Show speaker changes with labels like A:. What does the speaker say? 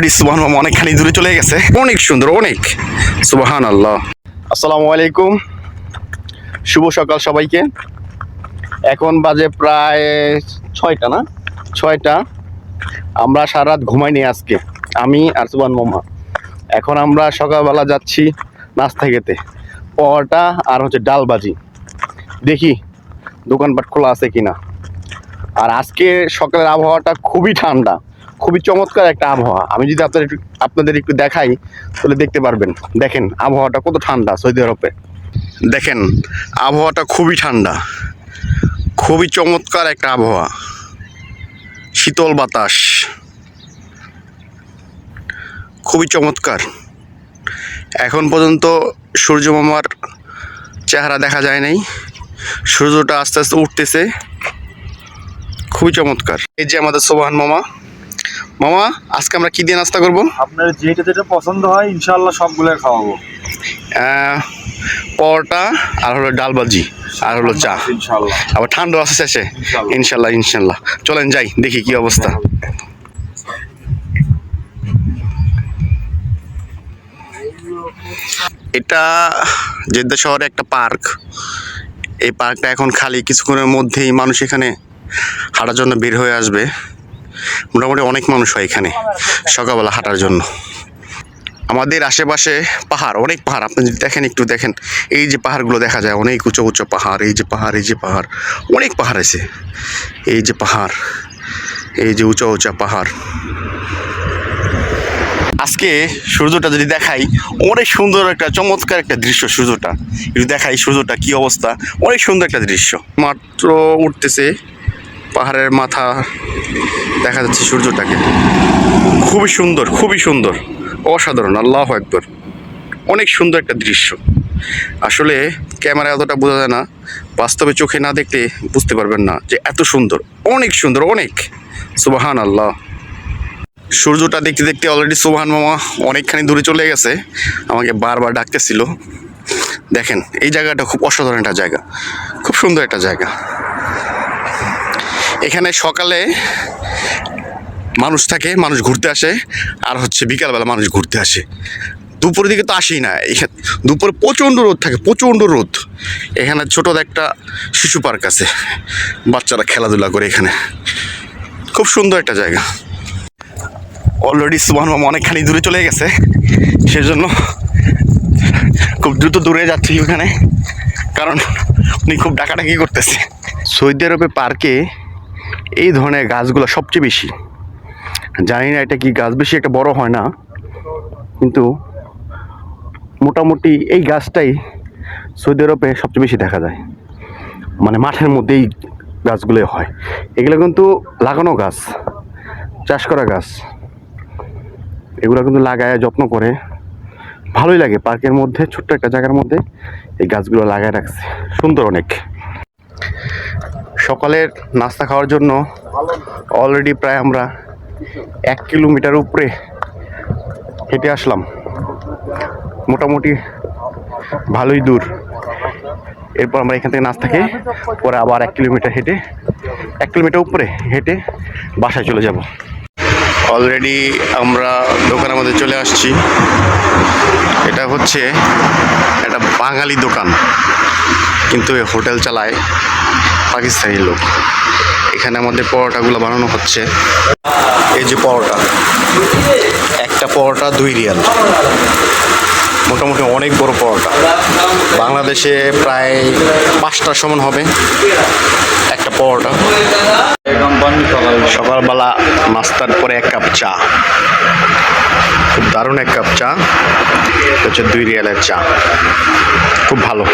A: Already সুবাহান মামা অনেকখানি দূরে চলে গেছে। অনেক সুন্দর, অনেক। সুবাহান আল্লাহ আসসালামু আলাইকুম। শুভ সকাল সবাইকে। এখন বাজে প্রায় ছয়টা না? ছয়টা। আমরা সারা রাত ঘুমাইনি আজকে। আমি আর সুবান মামা। এখন আমরা সকালবেলা যাচ্ছি নাস্তা খেতে। পরোটা আর হচ্ছে ডাল ডালবাজি দেখি দোকানপাট খোলা আছে কিনা। আর আজকে সকালের আবহাওয়াটা খুবই ঠান্ডা। খুবই চমৎকার একটা আবহাওয়া। আমি যদি আপনাদের একটু আপনাদের একটু দেখাই, তাহলে দেখতে পারবেন। দেখেন, আবহাওয়াটা কত ঠান্ডা সৌদি আরবে। দেখেন, আবহাওয়াটা খুবই ঠান্ডা। খুবই চমৎকার একটা আবহাওয়া। শীতল বাতাস। খুবই চমৎকার। এখন পর্যন্ত সূর্য মামার চেহারা দেখা যায় নাই। সূর্যটা আস্তে আস্তে উঠতেছে। খুবই চমৎকার। এই যে আমাদের সোবাহান মামা মামা আজকে আমরা কি দিয়ে নাস্তা করব?
B: আপনার যেটা যেটা পছন্দ হয় ইনশাল্লাহ সবগুলো খাওয়াবো।
A: পরোটা আর হলো ডালবাজি আর হলো চা।
B: ইনশাল্লাহ
A: আবার ঠান্ডা আছে শেষে।
B: ইনশাল্লাহ
A: ইনশাল্লাহ চলেন যাই দেখি কি অবস্থা। এটা জেদ্দা শহরে একটা পার্ক। এই পার্কটা এখন খালি কিছুক্ষণের মধ্যেই মানুষ এখানে হাঁটার জন্য বের হয়ে আসবে। মোটামুটি অনেক মানুষ হয় এখানে সকালবেলা হাঁটার জন্য। আমাদের আশেপাশে পাহাড়, অনেক পাহাড়। আপনি যদি দেখেন, একটু দেখেন, এই যে পাহাড়গুলো দেখা যায়, অনেক উঁচু উঁচু পাহাড়, এই যে পাহাড়, এই যে পাহাড়, অনেক পাহাড় আছে। এই যে পাহাড়, এই যে উঁচা উঁচা পাহাড়। আজকে সূর্যটা যদি দেখাই, অনেক সুন্দর একটা, চমৎকার একটা দৃশ্য সূর্যটা। যদি দেখাই সূর্যটা কি অবস্থা, অনেক সুন্দর একটা দৃশ্য। মাত্র উঠতেছে পাহাড়ের মাথা দেখা যাচ্ছে সূর্যটাকে। খুবই সুন্দর খুবই সুন্দর। অসাধারণ, আল্লাহ একবার অনেক সুন্দর একটা দৃশ্য। আসলে ক্যামেরা এতটা বোঝা যায় না। বাস্তবে চোখে না দেখলে বুঝতে পারবেন না যে এত সুন্দর, অনেক সুন্দর, অনেক। সুবাহান আল্লাহ সূর্যটা দেখতে দেখতে অলরেডি সুবাহান মামা অনেকখানি দূরে চলে গেছে। আমাকে বারবার ডাকতেছিল। দেখেন, এই জায়গাটা খুব অসাধারণ একটা জায়গা। খুব সুন্দর একটা জায়গা। এখানে সকালে মানুষ থাকে, মানুষ ঘুরতে আসে, আর হচ্ছে বিকালবেলা মানুষ ঘুরতে আসে। দুপুরের দিকে তো আসেই না, এখানে দুপুরে প্রচণ্ড রোদ থাকে, প্রচণ্ড রোদ। এখানে ছোটো একটা শিশু পার্ক আছে, বাচ্চারা খেলাধুলা করে এখানে। খুব সুন্দর একটা জায়গা। অলরেডি সুবাহ মামা অনেকখানি দূরে চলে গেছে, সেজন্য খুব দ্রুত দূরে যাচ্ছি ওখানে কারণ উনি খুব ডাকাডাকি করতেছে। সৌদি আরবে পার্কে এই ধরনের গাছগুলো সবচেয়ে বেশি। জানি না এটা কি গাছ বেশি একটা বড় হয় না, কিন্তু মোটামুটি এই গাছটাই সৌদি আরবে সবচেয়ে বেশি দেখা যায়। মানে মাঠের মধ্যেই গাছগুলো হয়। এগুলো কিন্তু লাগানো গাছ, চাষ করা গাছ। এগুলো কিন্তু লাগায়, যত্ন করে। ভালোই লাগে পার্কের মধ্যে, ছোট্ট একটা জায়গার মধ্যে এই গাছগুলো লাগায় রাখছে। সুন্দর অনেক। সকালের নাস্তা খাওয়ার জন্য অলরেডি প্রায় আমরা এক কিলোমিটার উপরে হেঁটে আসলাম। মোটামুটি ভালোই দূর। এরপর আমরা এখান থেকে নাস্তা খেয়ে পরে আবার এক কিলোমিটার হেঁটে, এক কিলোমিটার উপরে হেঁটে বাসায় চলে যাব। অলরেডি আমরা দোকানের মধ্যে চলে আসছি। এটা হচ্ছে একটা বাঙালি দোকান। কিন্তু হোটেল চালায় পাকিস্তানি লোক। এখানে আমাদের পরোটাগুলো বানানো হচ্ছে। এই যে পরোটা, একটা পরোটা দুই রিয়াল। মোটামুটি অনেক বড় পরোটা। বাংলাদেশে প্রায় পাঁচটার সমান হবে একটা পরোটা। সকালবেলা নাস্তার পরে এক কাপ চা। খুব দারুণ এক কাপ চা। হচ্ছে দুই রিয়ালের চা। খুব ভালো।